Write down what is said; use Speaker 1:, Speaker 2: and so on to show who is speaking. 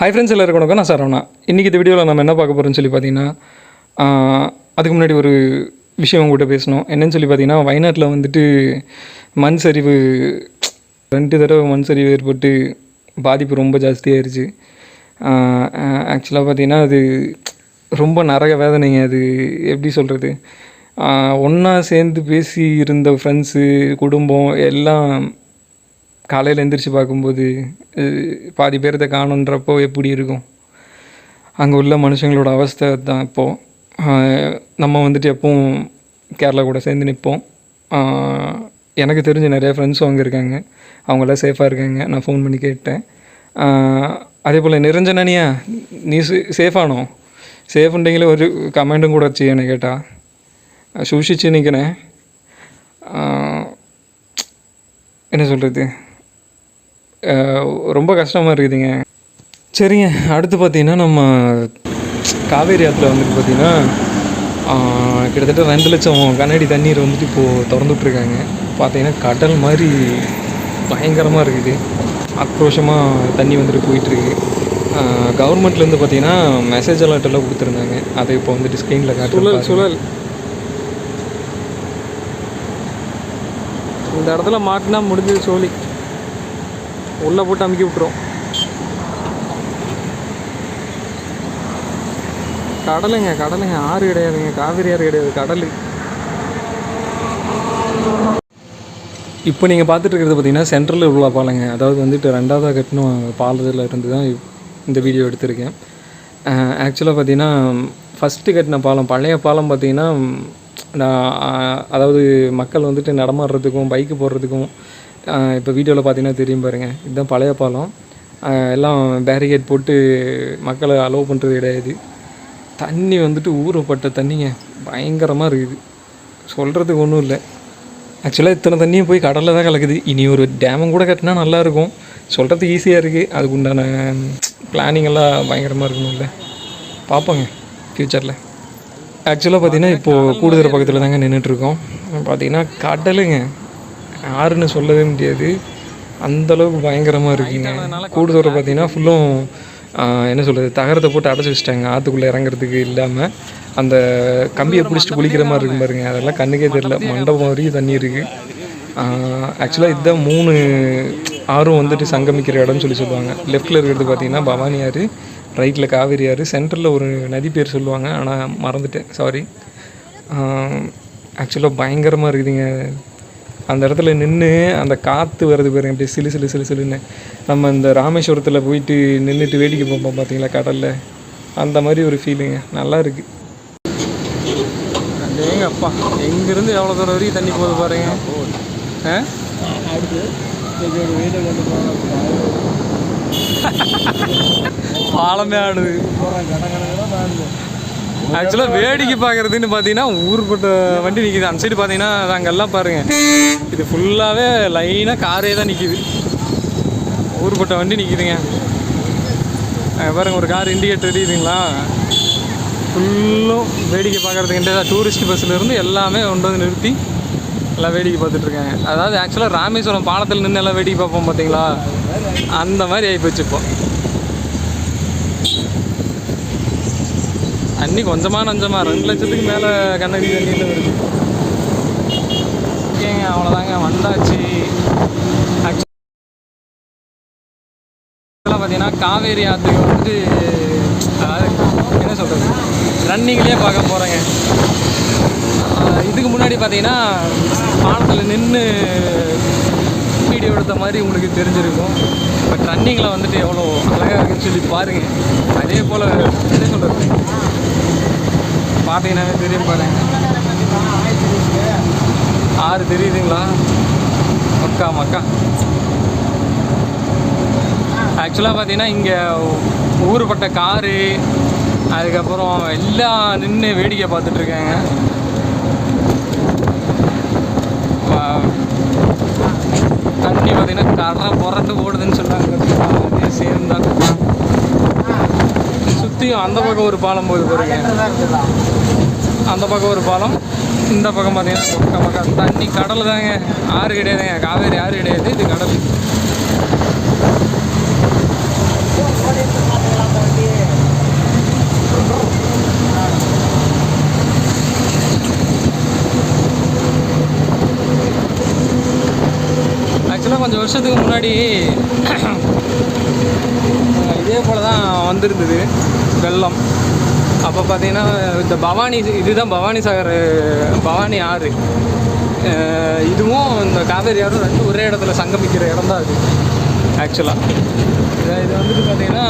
Speaker 1: Hi friends எல்லாருக்கும் வணக்கம். நான் சரவணா. இன்றைக்கி இந்த வீடியோவில் நம்ம என்ன பார்க்க போகிறோம்னு சொல்லி பார்த்தீங்கன்னா அதுக்கு முன்னாடி ஒரு விஷயம் உங்கள்கிட்ட பேசணும். என்னன்னு சொல்லி பார்த்தீங்கன்னா வயநாட்டில் வந்துட்டு மண் சரிவு ரெண்டு தடவை மண் சரிவு ஏற்பட்டு பாதிப்பு ரொம்ப ஜாஸ்தியாயிருச்சு ஆக்சுவலாக பார்த்தீங்கன்னா அது ரொம்ப நரக வேதனைங்க. அது எப்படி சொல்கிறது ஒன்றா சேர்ந்து பேசி இருந்த ஃப்ரெண்ட்ஸு குடும்பம் எல்லாம் காலையில் எந்திரிச்சு பார்க்கும்போது பாதி பேர்த்த காணுன்றப்போ எப்படி இருக்கும் அங்கே உள்ள மனுஷங்களோட அவஸ்தை தான் இப்போது நம்ம வந்துட்டு எப்பவும் கேரளா கூட சேர்ந்து நிற்போம் எனக்கு தெரிஞ்ச நிறைய ஃப்ரெண்ட்ஸும் அங்கே இருக்காங்க அவங்களாம் சேஃபாக இருக்காங்க நான் ஃபோன் பண்ணி கேட்டேன் அதே போல் நிரஞ்சனனியா நீ சேஃபானோ சேஃப்ண்டிங்களே ஒரு கமெண்ட்டும் கூட வச்சு என்னை கேட்டால் சூஷிச்சு நிற்கிறேன் என்ன சொல்கிறது ரொம்ப கஷ்டமாக இருக்குதுங்க. சரிங்க அடுத்து பார்த்தீங்கன்னா நம்ம காவேரி ஆற்றுல வந்துட்டு பார்த்தீங்கன்னா கிட்டத்தட்ட ரெண்டு லட்சம் கண்ணாடி தண்ணீர் வந்துட்டு இப்போது திறந்து விட்ருக்காங்க பார்த்தீங்கன்னா கடல் மாதிரி பயங்கரமாக இருக்குது. ஆக்ரோஷமாக தண்ணி வந்துட்டு போயிட்டுருக்கு கவர்மெண்ட்லேருந்து பார்த்தீங்கன்னா மெசேஜ் அலர்ட் எல்லாம் கொடுத்துருந்தாங்க. அதை இப்போ வந்துட்டு ஸ்க்ரீனில் காட்டுறேன் சுழல். இந்த இடத்துல மாட்டினா முடிஞ்சது சோழி. உள்ளே போட்டு அமுக்கி விட்டுரும். கடலுங்க கடலுங்க. ஆறு கிடையாதுங்க. காவிரி ஆறு கிடையாது. கடல். இப்போ நீங்கள் பார்த்துட்டு இருக்கிறது பார்த்தீங்கன்னா சென்ட்ரல் உள்ள பாலங்க. அதாவது வந்துட்டு ரெண்டாவதாக கட்டணும் பாலத்தில் இருந்து தான் இந்த வீடியோ எடுத்திருக்கேன். ஆக்சுவலாக பார்த்தீங்கன்னா ஃபஸ்ட்டு கட்டின பாலம் பழைய பாலம் பார்த்தீங்கன்னா நான் அதாவது மக்கள் வந்துட்டு நடமாடுறதுக்கும் பைக்கு போடுறதுக்கும் இப்போ வீடியோவில் பார்த்தீங்கன்னா தெரியும் பாருங்கள் இதுதான் பழைய பாலம். எல்லாம் பேரிகேட் போட்டு மக்களை அலோவ் பண்ணுறது கிடையாது. தண்ணி வந்துட்டு ஊறப்பட்ட தண்ணிங்க. பயங்கரமாக இருக்குது. சொல்கிறதுக்கு ஒன்றும் இல்லை. ஆக்சுவலாக இத்தனை தண்ணியும் போய் கடலில் தான் கலக்குது. இனி ஒரு டேமும் கூட கட்டினா நல்லாயிருக்கும் சொல்கிறது ஈஸியாக இருக்குது அதுக்கு உண்டான பிளானிங் எல்லாம் பயங்கரமாக இருக்கணும்ல பார்ப்போங்க ஃப்யூச்சரில் ஆக்சுவலாக பார்த்தீங்கன்னா இப்போது கூடுதல் பக்கத்தில் தாங்க நின்றுட்டுருக்கோம் பார்த்தீங்கன்னா கடலுங்க. ஆறுன்னு சொல்லவே முடியாது. அந்த அளவுக்கு பயங்கரமாக இருக்குங்க கூடுதோரை பார்த்தீங்கன்னா ஃபுல்லும் என்ன சொல்கிறது தகரத்தை போட்டு அடைச்சி வச்சிட்டாங்க. ஆற்றுக்குள்ளே இறங்குறதுக்கு இல்லாமல் அந்த கம்பியை பிடிச்சிட்டு குளிக்கிற மாதிரி இருக்கும் பாருங்க. அதெல்லாம் கண்ணுக்கே தெரியல. மண்டபம் வரைக்கும் தண்ணி இருக்குது ஆக்சுவலாக இதுதான் மூணு ஆறும் வந்துட்டு சங்கமிக்கிற இடம்னு சொல்லி சொல்லுவாங்க. லெஃப்ட்டில் இருக்கிறது பார்த்தீங்கன்னா பவானி ஆறு ரைட்டில் காவேரி ஆறு சென்டரில் ஒரு நதி பேர் சொல்லுவாங்க. ஆனால் மறந்துட்டேன். சாரி ஆக்சுவலாக பயங்கரமாக இருக்குதுங்க. அந்த இடத்துல நின்று அந்த காற்று வருது பாருங்க அப்படியே சிலு சிலு சிலு சிலுன்னு. நம்ம இந்த ராமேஸ்வரத்தில் போயிட்டு நின்றுட்டு வேடிக்கை பார்ப்போம் பார்த்தீங்களா கடலில்? அந்த மாதிரி ஒரு ஃபீலிங்க நல்லா இருக்கு. ஏங்க அப்பா எங்கேருந்து எவ்வளோ தூரம் வரைக்கும் தண்ணி போகுது பாருங்க. ஆ? பாலமே ஆடுது. ஆக்சுவலாக வேடிக்கை பார்க்குறதுன்னு பார்த்தீங்கன்னா ஊர்பட்ட வண்டி நிற்கிது அந்த சைடு பார்த்தீங்கன்னா அங்கெல்லாம் பாருங்கள் இது ஃபுல்லாகவே லைனாக காரே தான் நிற்கிது ஊர்பட்ட வண்டி நிற்கிதுங்க பாருங்கள் பாருங்க ஒரு கார் இண்டிகேட்டர் தெரியுதுங்களா? ஃபுல்லும் வேடிக்கை பார்க்குறதுக்கு டூரிஸ்ட் பஸ்ஸில் எல்லாமே கொண்டு வந்து நிறுத்தி எல்லாம் வேடிக்கை பார்த்துட்ருக்காங்க அதாவது ஆக்சுவலாக ராமேஸ்வரம் பாலத்தில் நின்று எல்லாம் வேடிக்கை பார்ப்போம் பார்த்தீங்களா? அந்த மாதிரி ஆகிப்போச்சு இப்போ. தண்ணி கொஞ்சமாக நஞ்சமாக ரெண்டு லட்சத்துக்கு மேலே கண்ணாடி தண்ணியில் வருது. ஓகேங்க அவ்வளோதாங்க வந்தாச்சு. ஆக்சுவலாக பார்த்தீங்கன்னா காவேரி ஆற்றுக்கு வந்து அதாவது என்ன சொல்கிறது ரன்னிங்லேயே பார்க்க போகிறேங்க இதுக்கு முன்னாடி பார்த்தீங்கன்னா பாலத்தில் நின்று வீடியோ எடுத்த மாதிரி உங்களுக்கு தெரிஞ்சிருக்கும். பட் ரன்னிங்கில் வந்துட்டு எவ்வளோ அழகாக இருக்குன்னு சொல்லி பாருங்கள் அதே போல் என்ன சொல்கிறது பார்த்தீங்கன்னாவே தெரியும் பாருங்க. ஆறு தெரியுதுங்களா? மக்கா மக்கா. ஆக்சுவலாக பார்த்தீங்கன்னா இங்கே ஊறுபட்ட காரு அதுக்கப்புறம் எல்லாம் நின்று வேடிக்கை பார்த்துட்ருக்காங்க தண்ணி பார்த்தீங்கன்னா கரை புரண்டு ஓடுதுன்னு சொன்னாங்க. சேர்ந்தாங்க சுற்றியும் அந்த பக்கம் ஒரு பாலம் போகுது பாருங்க. அந்த பக்கம் ஒரு பாலம். இந்த பக்கம் பார்த்தீங்கன்னா பக்க பக்கம். தண்ணி கடல் தாங்க. ஆறு கிடையாதுங்க. காவேரி ஆறு கிடையாது. இது கடல்.
Speaker 2: ஆக்சுவலாக கொஞ்சம் வருஷத்துக்கு முன்னாடி இதே போல தான் வந்திருந்தது. வெள்ளம். அப்போ பார்த்தீங்கன்னா இந்த பவானி இதுதான் பவானி சாகர் பவானி ஆறு. இதுவும் இந்த காவேரி ஆறும் ரெண்டும் ஒரே இடத்துல சங்கமிக்கிற இடம் தான் அது ஆக்சுவலாக இது வந்துட்டு பார்த்தீங்கன்னா